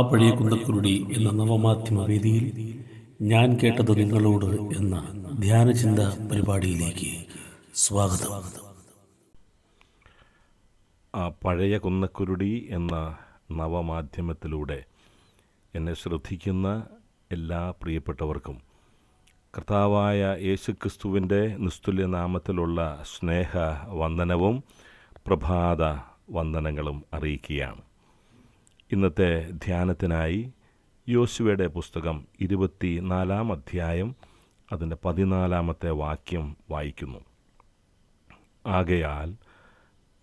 പഴയ കുന്തക്കുരുടി എന്ന നവമാധ്യമ വേദിയിൽ ഞാൻ കേട്ടത് നിങ്ങളോട് എന്ന ധ്യാനചിന്ത പരിപാടിയിലേക്ക് സ്വാഗതം. ആ പഴയ കുന്നക്കുരുടി എന്ന നവമാധ്യമത്തിലൂടെ എന്നെ ശ്രദ്ധിക്കുന്ന എല്ലാ പ്രിയപ്പെട്ടവർക്കും കർത്താവായ യേശുക്രിസ്തുവിന്റെ നിസ്തുല്യ നാമത്തിലുള്ള സ്നേഹ വന്ദനവും പ്രഭാത വന്ദനങ്ങളും അറിയിക്കുകയാണ്. ഇന്നത്തെ ധ്യാനത്തിനായി യോശുവയുടെ പുസ്തകം ഇരുപത്തി നാലാം അധ്യായം അതിന്റെ പതിനാലാമത്തെ വാക്യം വായിക്കുന്നു. ആകയാൽ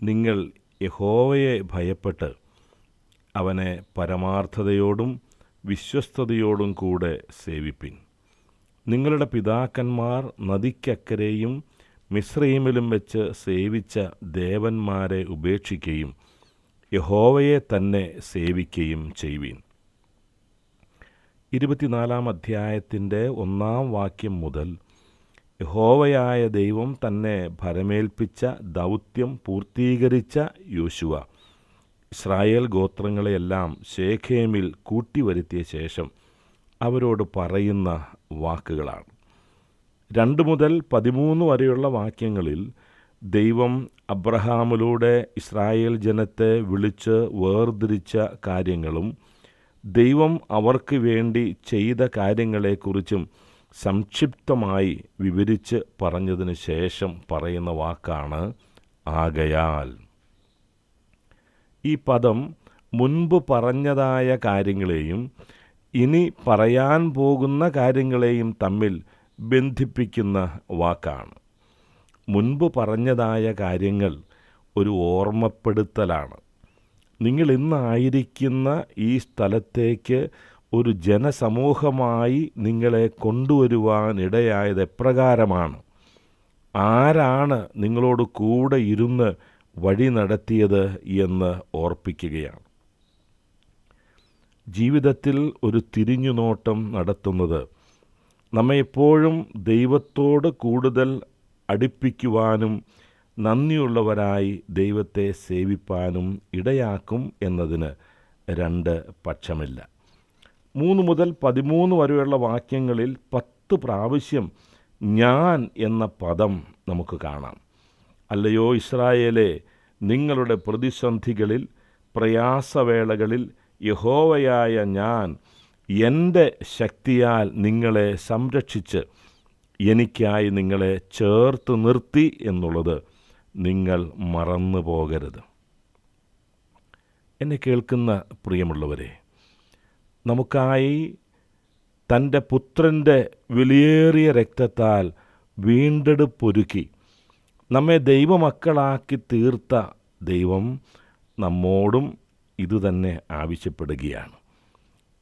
നിങ്ങൾ യഹോവയെ ഭയപ്പെട്ട് അവനെ പരമാർത്ഥതയോടും വിശ്വസ്തയോടും കൂടെ സേവിപ്പിൻ. നിങ്ങളുടെ പിതാക്കന്മാർ നദിക്കക്കരെയും മിശ്രീമിലും വെച്ച് സേവിച്ച ദേവന്മാരെ ഉപേക്ഷിക്കുകയും യഹോവയെ തന്നെ സേവിക്കുകയും ചെയ്യുവീൻ. ഇരുപത്തിനാലാം അധ്യായത്തിന്റെ ഒന്നാം വാക്യം മുതൽ യഹോവയായ ദൈവം തന്നെ ഭരമേൽപ്പിച്ച ദൗത്യം പൂർത്തീകരിച്ച യോശുവ. ഇസ്രായേൽ ഗോത്രങ്ങളെയെല്ലാം ശേഖേമിൽ കൂട്ടിവരുത്തിയ ശേഷം അവരോട് പറയുന്ന വാക്കുകളാണ്. രണ്ട് മുതൽ പതിമൂന്ന് വരെയുള്ള വാക്യങ്ങളിൽ ദൈവം അബ്രഹാമിലൂടെ ഇസ്രായേൽ ജനത്തെ വിളിച്ച് വേർതിരിച്ച കാര്യങ്ങളും ദൈവം അവർക്ക് വേണ്ടി ചെയ്ത കാര്യങ്ങളെക്കുറിച്ചും സംക്ഷിപ്തമായി വിവരിച്ച് പറഞ്ഞതിന് ശേഷം പറയുന്ന വാക്കാണ് ആകയാൽ. ഈ പദം മുൻപ് പറഞ്ഞതായ കാര്യങ്ങളെയും ഇനി പറയാൻ പോകുന്ന കാര്യങ്ങളെയും തമ്മിൽ ബന്ധിപ്പിക്കുന്ന വാക്കാണ്. മുൻപ് പറഞ്ഞതായ കാര്യങ്ങൾ ഒരു ഓർമ്മപ്പെടുത്തലാണ്. നിങ്ങൾ ഇന്നായിരിക്കുന്ന ഈ സ്ഥലത്തേക്ക് ഒരു ജനസമൂഹമായി നിങ്ങളെ കൊണ്ടുവരുവാനിടയായത് എപ്രകാരമാണ്? ആരാണ് നിങ്ങളോട് കൂടെ ഇരുന്ന് വഴി നടത്തിയത് എന്ന് ഓർപ്പിക്കുകയാണ്. ജീവിതത്തിൽ ഒരു തിരിഞ്ഞുനോട്ടം നടത്തുന്നത് നമ്മെപ്പോഴും ദൈവത്തോട് കൂടുതൽ അടുപ്പിക്കുവാനും നന്ദിയുള്ളവരായി ദൈവത്തെ സേവിപ്പാനും ഇടയാക്കും എന്നതിന് രണ്ട് പക്ഷമില്ല. മൂന്ന് മുതൽ പതിമൂന്ന് വരെയുള്ള വാക്യങ്ങളിൽ പത്ത് പ്രാവശ്യം ഞാൻ എന്ന പദം നമുക്ക് കാണാം. അല്ലയോ ഇസ്രായേലെ നിങ്ങളുടെ പ്രതിസന്ധികളിൽ പ്രയാസവേളകളിൽ യഹോവയായ ഞാൻ എന്റെ ശക്തിയാൽ നിങ്ങളെ സംരക്ഷിച്ച് എനിക്കായി നിങ്ങളെ ചേർത്ത് നിർത്തി എന്നുള്ളത് നിങ്ങൾ മറന്നു പോകരുത്. എന്നെ കേൾക്കുന്ന പ്രിയമുള്ളവരെ നമുക്കായി തന്റെ പുത്രന്റെ വിലയേറിയ രക്തത്താൽ വീണ്ടെടുപ്പൊരുക്കി നമ്മെ ദൈവമക്കളാക്കി തീർത്ത ദൈവം നമ്മോടും ഇതുതന്നെ ആവശ്യപ്പെടുകയാണ്.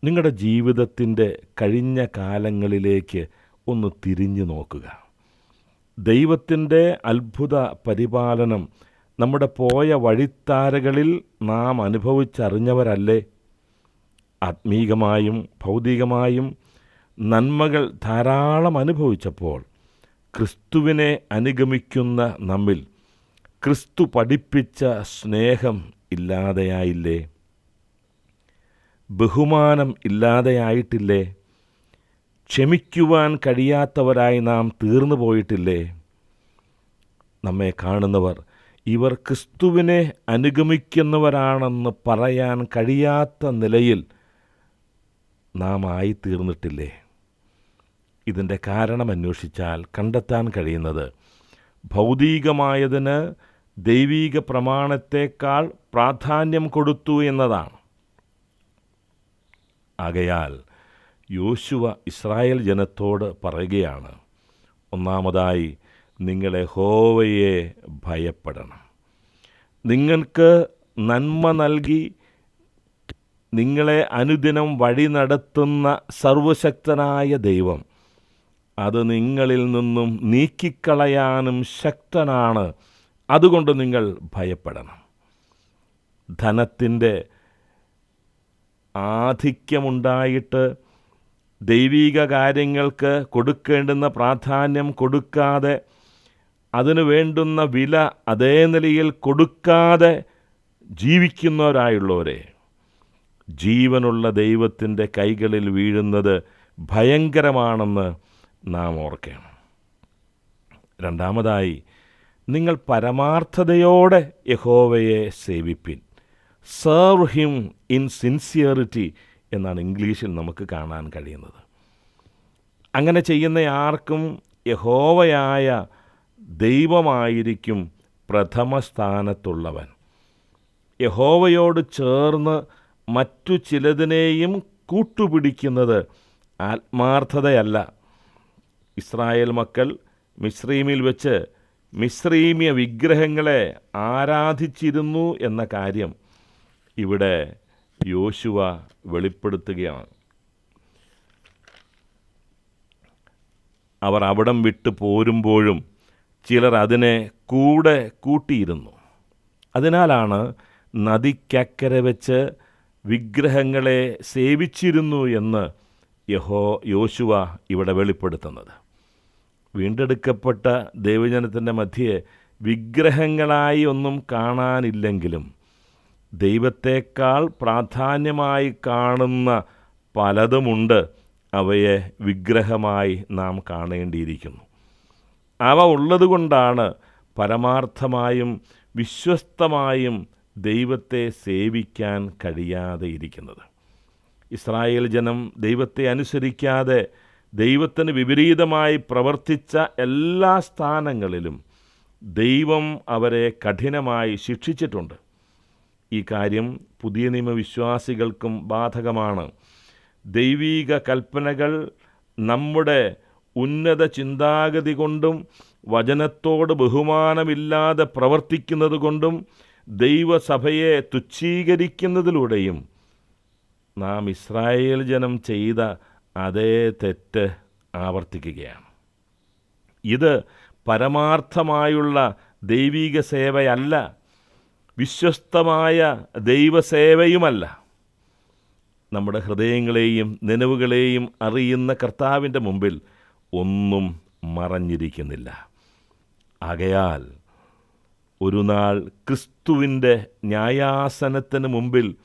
നിങ്ങളുടെ ജീവിതത്തിന്റെ കഴിഞ്ഞ കാലങ്ങളിലേക്ക് ഒന്ന് തിരിഞ്ഞു നോക്കുക. ദൈവത്തിന്റെ അത്ഭുത പരിപാലനം നമ്മുടെ പോയ വഴിത്താരകളിൽ നാം അനുഭവിച്ചറിഞ്ഞവരല്ലേ? ആത്മീകമായും ഭൗതികമായും നന്മകൾ ധാരാളം അനുഭവിച്ചപ്പോൾ ക്രിസ്തുവിനെ അനുഗമിക്കുന്ന നമ്മിൽ ക്രിസ്തു പഠിപ്പിച്ച സ്നേഹം ഇല്ലാതെയായില്ലേ? ബഹുമാനം ഇല്ലാതെയായിട്ടില്ലേ? ക്ഷമിക്കുവാൻ കഴിയാത്തവരായി നാം തീർന്നു പോയിട്ടില്ലേ? നമ്മെ കാണുന്നവർ ഇവർ ക്രിസ്തുവിനെ അനുഗമിക്കുന്നവരാണെന്ന് പറയാൻ കഴിയാത്ത നിലയിൽ നാം ആയിത്തീർന്നിട്ടില്ലേ? ഇതിന്റെ കാരണം അന്വേഷിച്ചാൽ കണ്ടെത്താൻ കഴിയുന്നത് ഭൗതികമായതിന് ദൈവീക പ്രമാണത്തേക്കാൾ പ്രാധാന്യം കൊടുത്തു എന്നതാണ്. ആകയാൽ യോശുവ ഇസ്രായേൽ ജനത്തോട് പറയുകയാണ് ഒന്നാമതായി നിങ്ങളെ ഹോവയെ ഭയപ്പെടണം. നിങ്ങൾക്ക് നന്മ നൽകി നിങ്ങളെ അനുദിനം വഴി നടത്തുന്ന സർവശക്തനായ ദൈവം അത് നിങ്ങളിൽ നിന്നും നീക്കിക്കളയാനും ശക്തനാണ്. അതുകൊണ്ട് നിങ്ങൾ ഭയപ്പെടണം. ധനത്തിന്റെ ആധിക്യമുണ്ടായിട്ട് ദൈവീക കാര്യങ്ങൾക്ക് കൊടുക്കേണ്ടുന്ന പ്രാധാന്യം കൊടുക്കാതെ അതിനു വേണ്ടുന്ന വില അതേ നിലയിൽ കൊടുക്കാതെ ജീവിക്കുന്നവരായുള്ളവരെ ജീവനുള്ള ദൈവത്തിന്റെ കൈകളിൽ വീഴുന്നത് ഭയങ്കരമാണെന്ന് നാം ഓർക്കണം. രണ്ടാമതായി നിങ്ങൾ പരമാർത്ഥതയോടെ യഹോവയെ സേവിപ്പിൻ. സെർവ് ഹിം ഇൻ സിൻസിയറിറ്റി എന്നാണ് ഇംഗ്ലീഷിൽ നമുക്ക് കാണാൻ കഴിയുന്നത്. അങ്ങനെ ചെയ്യുന്ന ആർക്കും യഹോവയായ ദൈവമായിരിക്കും പ്രഥമ സ്ഥാനത്തുള്ളവൻ. യഹോവയോട് ചേർന്ന് മറ്റു ചിലതിനെയും കൂട്ടുപിടിക്കുന്നത് ആത്മാർത്ഥതയല്ല. ഇസ്രായേൽ മക്കൾ മിശ്രീമിൽ വെച്ച് മിശ്രീമിയ വിഗ്രഹങ്ങളെ ആരാധിച്ചിരുന്നു എന്ന കാര്യം ഇവിടെ യോശുവ വെളിപ്പെടുത്തുകയാണ്. അവർ അവിടം വിട്ട് പോരുമ്പോഴും ചിലർ അതിനെ കൂടെ കൂട്ടിയിരുന്നു. അതിനാലാണ് നദിക്കക്കരെ വെച്ച് വിഗ്രഹങ്ങളെ സേവിച്ചിരുന്നു എന്ന് യഹോ യോശുവ ഇവിടെ വെളിപ്പെടുത്തുന്നത്. വീണ്ടെടുക്കപ്പെട്ട ദൈവജനത്തിന്റെ മധ്യേ വിഗ്രഹങ്ങളായി ഒന്നും കാണാനില്ലെങ്കിലും ദൈവത്തേക്കാൾ പ്രാധാന്യമായി കാണുന്ന പലതുമുണ്ട് അവയെ വിഗ്രഹമായി നാം കാണേണ്ടിയിരിക്കുന്നു. അവ ഉള്ളതുകൊണ്ടാണ് പരമാർത്ഥമായും വിശ്വസ്തമായും ദൈവത്തെ സേവിക്കാൻ കഴിയാതെ ഇരിക്കുന്നത്. ഇസ്രായേൽ ജനം ദൈവത്തെ അനുസരിക്കാതെ ദൈവത്തിന് വിപരീതമായി പ്രവർത്തിച്ച എല്ലാ സ്ഥാനങ്ങളിലും ദൈവം അവരെ കഠിനമായി ശിക്ഷിച്ചിട്ടുണ്ട്. ഈ കാര്യം പുതിയ നിയമവിശ്വാസികൾക്കും ബാധകമാണ്. ദൈവീക കൽപ്പനകൾ നമ്മുടെ ഉന്നത ചിന്താഗതി കൊണ്ടും വചനത്തോട് ബഹുമാനമില്ലാതെ പ്രവർത്തിക്കുന്നത് കൊണ്ടും ദൈവസഭയെ തുച്ഛീകരിക്കുന്നതിലൂടെയും നാം ഇസ്രായേൽ ജനം ചെയ്ത അതേ തെറ്റ് ആവർത്തിക്കുകയാണ്. ഇത് പരമാർത്ഥമായുള്ള ദൈവീക സേവയല്ല. വിശ്വസ്തമായ ദൈവസേവയുമല്ല. നമ്മുടെ ഹൃദയങ്ങളെയും നനവുകളെയും അറിയുന്ന കർത്താവിന്റെ മുമ്പിൽ ഒന്നും മറഞ്ഞിരിക്കുന്നില്ല. ആകയാൽ ഒരു നാൾ ക്രിസ്തുവിന്റെ ന്യായാസനത്തിന് മുമ്പിൽ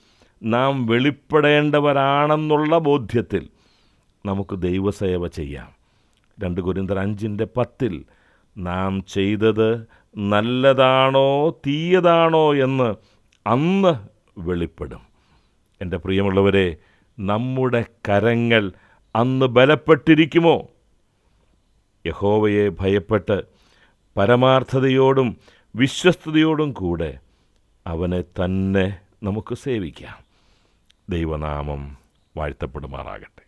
നാം വെളിപ്പെടേണ്ടവരാണെന്നുള്ള ബോധ്യത്തിൽ നമുക്ക് ദൈവസേവ ചെയ്യാം. രണ്ട് കുരിന്തർ അഞ്ചിന്റെ പത്തിൽ നാം ചെയ്തത് നല്ലതാണോ തീയതാണോ എന്ന് അന്ന് വെളിപ്പെടും. എന്റെ പ്രിയമുള്ളവരെ നമ്മുടെ കരങ്ങൾ അന്ന് ബലപ്പെട്ടിരിക്കുമോ? യഹോവയെ ഭയപ്പെട്ട് പരമാർത്ഥതയോടും വിശ്വസ്തയോടും കൂടെ അവനെ തന്നെ നമുക്ക് സേവിക്കാം. ദൈവനാമം വാഴ്ത്തപ്പെടുമാറാകട്ടെ.